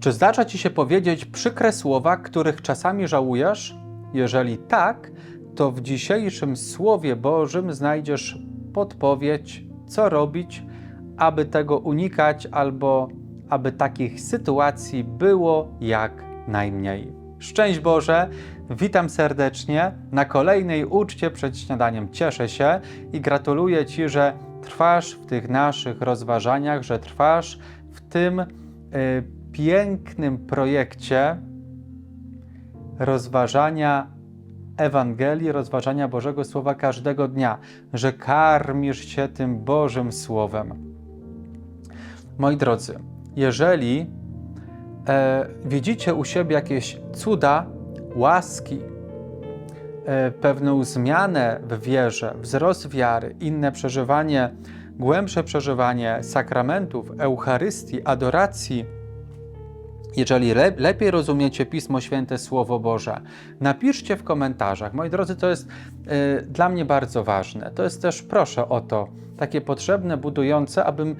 Czy zdarza ci się powiedzieć przykre słowa, których czasami żałujesz? Jeżeli tak, to w dzisiejszym Słowie Bożym znajdziesz podpowiedź, co robić, aby tego unikać, albo aby takich sytuacji było jak najmniej. Szczęść Boże, witam serdecznie na kolejnej uczcie przed śniadaniem. Cieszę się i gratuluję Ci, że trwasz w tych naszych rozważaniach, że trwasz w tym y, pięknym projekcie rozważania Ewangelii, rozważania Bożego Słowa każdego dnia, że karmisz się tym Bożym Słowem. Moi drodzy, jeżeli e, widzicie u siebie jakieś cuda, łaski, e, pewną zmianę w wierze, wzrost wiary, inne przeżywanie, głębsze przeżywanie sakramentów, Eucharystii, adoracji, jeżeli le lepiej rozumiecie Pismo Święte, Słowo Boże, napiszcie w komentarzach. Moi drodzy, to jest y, dla mnie bardzo ważne. To jest też, proszę o to, takie potrzebne, budujące, abym y,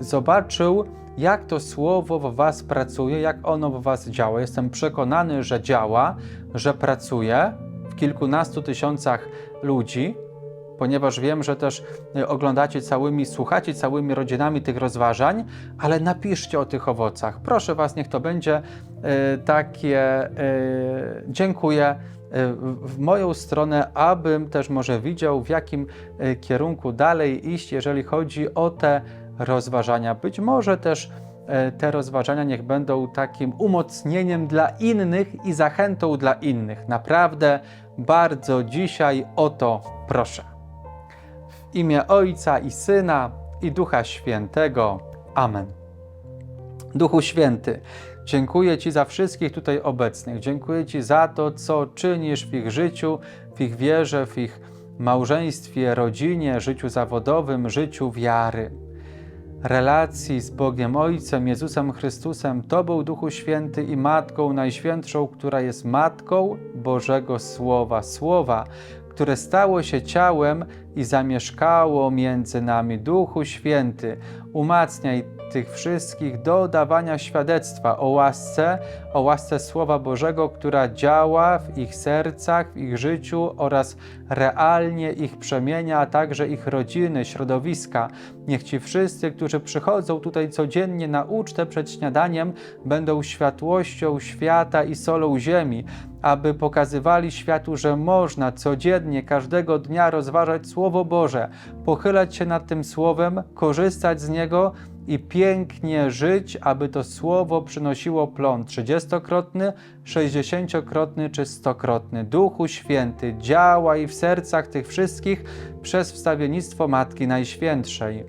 zobaczył, jak to Słowo w Was pracuje, jak ono w Was działa. Jestem przekonany, że działa, że pracuje w kilkunastu tysiącach ludzi, ponieważ wiem, że też y, oglądacie całymi, słuchacie całymi rodzinami tych rozważań, ale napiszcie o tych owocach. Proszę Was, niech to będzie y, takie y, dziękuję w moją stronę, abym też może widział, w jakim kierunku dalej iść, jeżeli chodzi o te rozważania. Być może też te rozważania niech będą takim umocnieniem dla innych i zachętą dla innych. Naprawdę bardzo dzisiaj o to proszę imię Ojca i Syna i Ducha Świętego. Amen. Duchu Święty, dziękuję Ci za wszystkich tutaj obecnych. Dziękuję Ci za to, co czynisz w ich życiu, w ich wierze, w ich małżeństwie, rodzinie, życiu zawodowym, życiu wiary. Relacji z Bogiem Ojcem, Jezusem Chrystusem, Tobą, Duchu Święty i Matką Najświętszą, która jest Matką Bożego Słowa, Słowa, które stało się ciałem i zamieszkało między nami. Duchu Święty, umacniaj tych wszystkich do dawania świadectwa o łasce, o łasce Słowa Bożego, która działa w ich sercach, w ich życiu oraz realnie ich przemienia, a także ich rodziny, środowiska. Niech ci wszyscy, którzy przychodzą tutaj codziennie na ucztę przed śniadaniem, będą światłością świata i solą ziemi, aby pokazywali światu, że można codziennie, każdego dnia rozważać Słowo Boże, pochylać się nad tym Słowem, korzystać z niego i pięknie żyć, aby to słowo przynosiło plon trzydziestokrotny, sześćdziesięciokrotny czy stokrotny. Duchu Święty, działaj w sercach tych wszystkich przez wstawiennictwo Matki Najświętszej.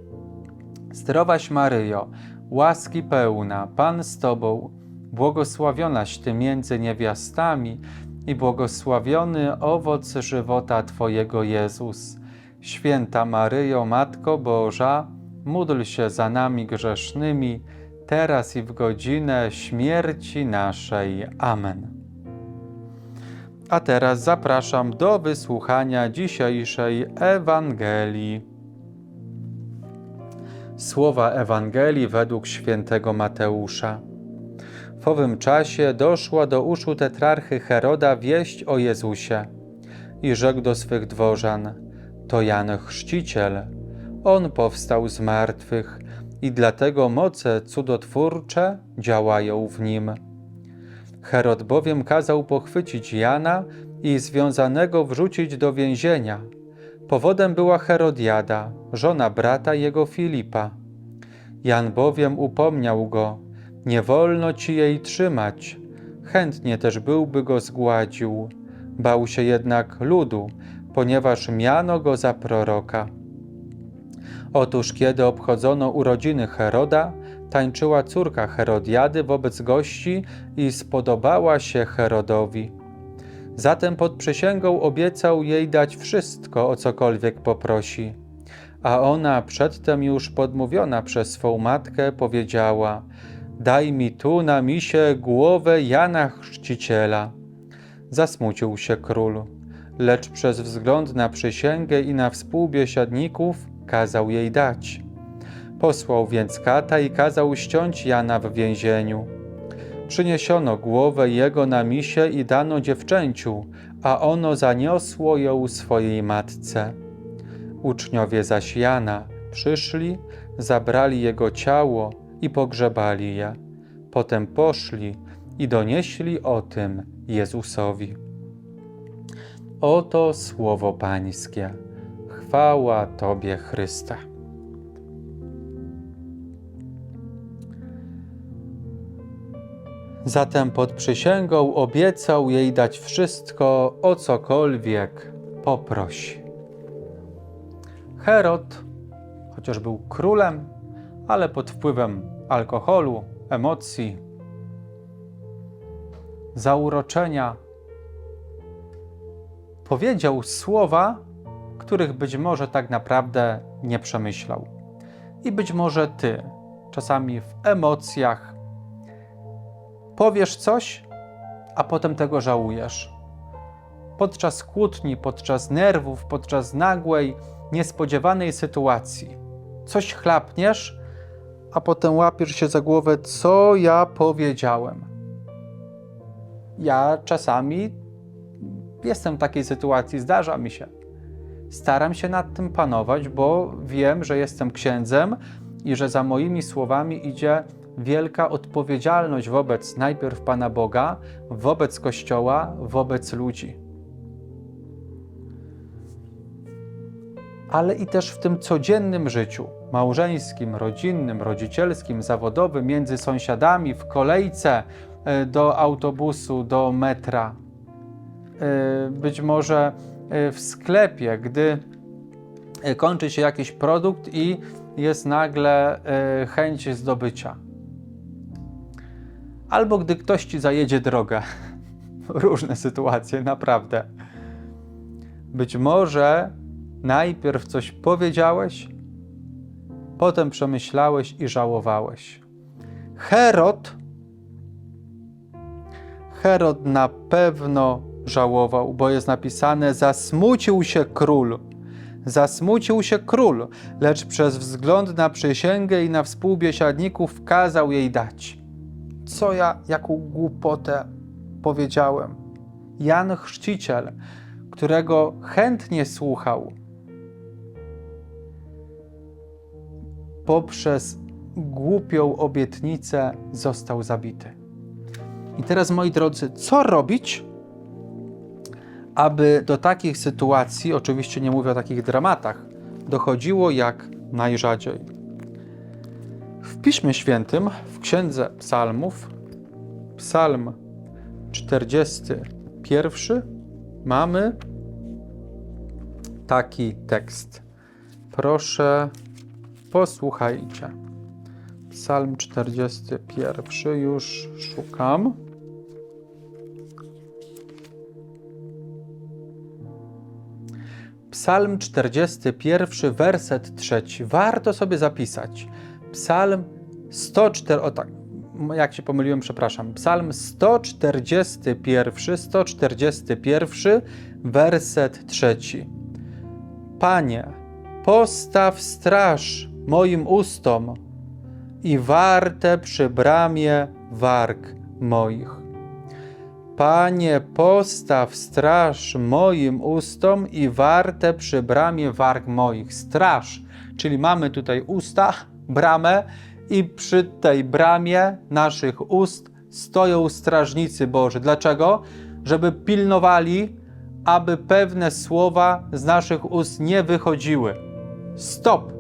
Zdrowaś Maryjo, łaski pełna, Pan z Tobą, błogosławionaś Ty między niewiastami i błogosławiony owoc żywota Twojego Jezus. Święta Maryjo, Matko Boża, módl się za nami grzesznymi, teraz i w godzinę śmierci naszej. Amen. A teraz zapraszam do wysłuchania dzisiejszej Ewangelii. Słowa Ewangelii według świętego Mateusza. W owym czasie doszła do uszu tetrarchy Heroda wieść o Jezusie i rzekł do swych dworzan: To Jan Chrzciciel on powstał z martwych i dlatego moce cudotwórcze działają w nim. Herod bowiem kazał pochwycić Jana i związanego wrzucić do więzienia. Powodem była Herodiada, żona brata jego Filipa. Jan bowiem upomniał go, nie wolno ci jej trzymać. Chętnie też byłby go zgładził. Bał się jednak ludu, ponieważ miano go za proroka. Otóż kiedy obchodzono urodziny Heroda, tańczyła córka Herodiady wobec gości i spodobała się Herodowi. Zatem pod przysięgą obiecał jej dać wszystko, o cokolwiek poprosi. A ona, przedtem już podmówiona przez swą matkę, powiedziała: Daj mi tu na misie głowę Jana Chrzciciela. Zasmucił się król, lecz przez wzgląd na przysięgę i na współbiesiadników jej dać. Posłał więc kata i kazał ściąć Jana w więzieniu. Przyniesiono głowę jego na misie i dano dziewczęciu, a ono zaniosło ją swojej matce. Uczniowie zaś Jana przyszli, zabrali jego ciało i pogrzebali je. Potem poszli i donieśli o tym Jezusowi. Oto słowo Pańskie. Chwała Tobie, Chryste. Zatem pod przysięgą obiecał jej dać wszystko, o cokolwiek poprosi. Herod, chociaż był królem, ale pod wpływem alkoholu, emocji, zauroczenia, powiedział słowa, których być może tak naprawdę nie przemyślał. I być może ty, czasami w emocjach, powiesz coś, a potem tego żałujesz. Podczas kłótni, podczas nerwów, podczas nagłej, niespodziewanej sytuacji. Coś chlapniesz, a potem łapiesz się za głowę, co ja powiedziałem. Ja czasami jestem w takiej sytuacji, zdarza mi się. Staram się nad tym panować, bo wiem, że jestem księdzem i że za moimi słowami idzie wielka odpowiedzialność wobec najpierw Pana Boga, wobec Kościoła, wobec ludzi. Ale i też w tym codziennym życiu małżeńskim, rodzinnym, rodzicielskim, zawodowym, między sąsiadami, w kolejce e, do autobusu, do metra, e, być może w sklepie, gdy kończy się jakiś produkt i jest nagle chęć zdobycia albo gdy ktoś ci zajedzie drogę. Różne sytuacje, naprawdę. Być może najpierw coś powiedziałeś, potem przemyślałeś i żałowałeś. Herod, Herod na pewno żałował, bo jest napisane: Zasmucił się król. Zasmucił się król, lecz przez wzgląd na przysięgę i na współbiesiadników kazał jej dać co ja, jaką głupotę powiedziałem. Jan Chrzciciel, którego chętnie słuchał, poprzez głupią obietnicę został zabity. I teraz, moi drodzy, co robić, aby do takich sytuacji, oczywiście nie mówię o takich dramatach, dochodziło jak najrzadziej? W Piśmie Świętym, w Księdze Psalmów, Psalm 41, mamy taki tekst. Proszę, posłuchajcie. Psalm 41, już szukam. Psalm 41, werset trzeci. Warto sobie zapisać. Psalm 104, o tak, jak się pomyliłem, przepraszam. Psalm 141, 141, werset trzeci. Panie, postaw straż moim ustom i warte przy bramie warg moich. Panie, postaw straż moim ustom i warte przy bramie warg moich. Straż, czyli mamy tutaj usta, bramę i przy tej bramie naszych ust stoją strażnicy Boży. Dlaczego? Żeby pilnowali, aby pewne słowa z naszych ust nie wychodziły. Stop!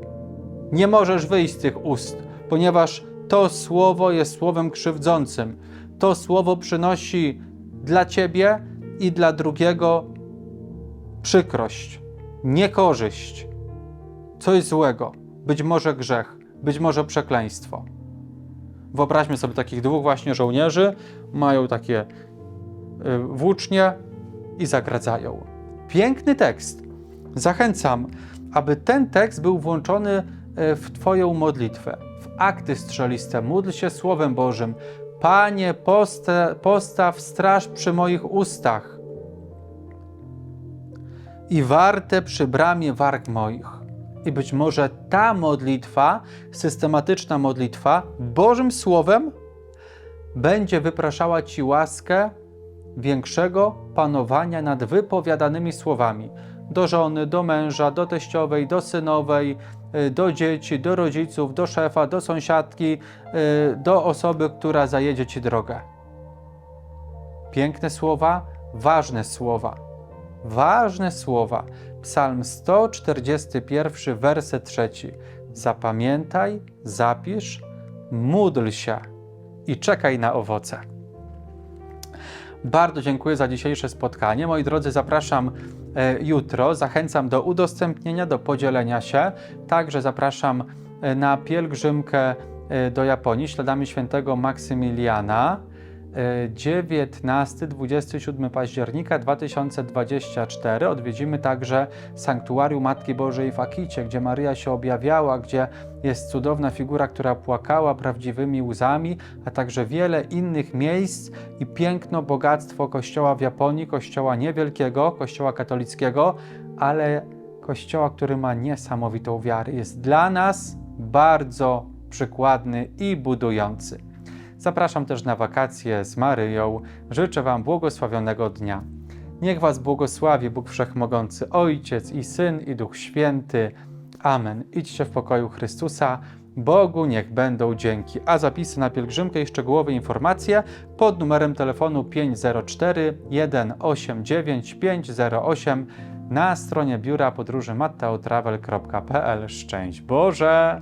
Nie możesz wyjść z tych ust, ponieważ to słowo jest słowem krzywdzącym. To słowo przynosi dla ciebie i dla drugiego przykrość, niekorzyść, coś złego, być może grzech być może przekleństwo. Wyobraźmy sobie takich dwóch właśnie żołnierzy, mają takie y, włócznie i zagradzają. Piękny tekst. Zachęcam, aby ten tekst był włączony y, w Twoją modlitwę, w akty strzeliste. Módl się Słowem Bożym. Panie, posta postaw straż przy moich ustach i warte przy bramie warg moich. I być może ta modlitwa, systematyczna modlitwa, Bożym Słowem będzie wypraszała Ci łaskę większego panowania nad wypowiadanymi słowami do żony, do męża, do teściowej, do synowej, y, do dzieci, do rodziców, do szefa, do sąsiadki, y, do osoby, która zajedzie Ci drogę. Piękne słowa, ważne słowa. Ważne słowa. Psalm 141, werset trzeci. Zapamiętaj, zapisz, módl się i czekaj na owoce. Bardzo dziękuję za dzisiejsze spotkanie. Moi drodzy, zapraszam e, jutro. Zachęcam do udostępnienia, do podzielenia się. Także zapraszam e, na pielgrzymkę e, do Japonii śladami świętego Maksymiliana. E, 19-27 października 2024 odwiedzimy także Sanktuarium Matki Bożej w Akicie, gdzie Maryja się objawiała, gdzie jest cudowna figura, która płakała prawdziwymi łzami, a także wiele innych miejsc i piękno, bogactwo Kościoła w Japonii, Kościoła niewielkiego, Kościoła katolickiego, ale Kościoła, który ma niesamowitą wiarę. Jest dla nas bardzo przykładny i budujący. Zapraszam też na wakacje z Maryją. Życzę Wam błogosławionego dnia. Niech Was błogosławi Bóg Wszechmogący, Ojciec i Syn i Duch Święty. Amen. Idźcie w pokoju Chrystusa. Bogu niech będą dzięki. A zapisy na pielgrzymkę i szczegółowe informacje pod numerem telefonu 504 189 508 na stronie biura podróży matteotravel.pl. Szczęść Boże!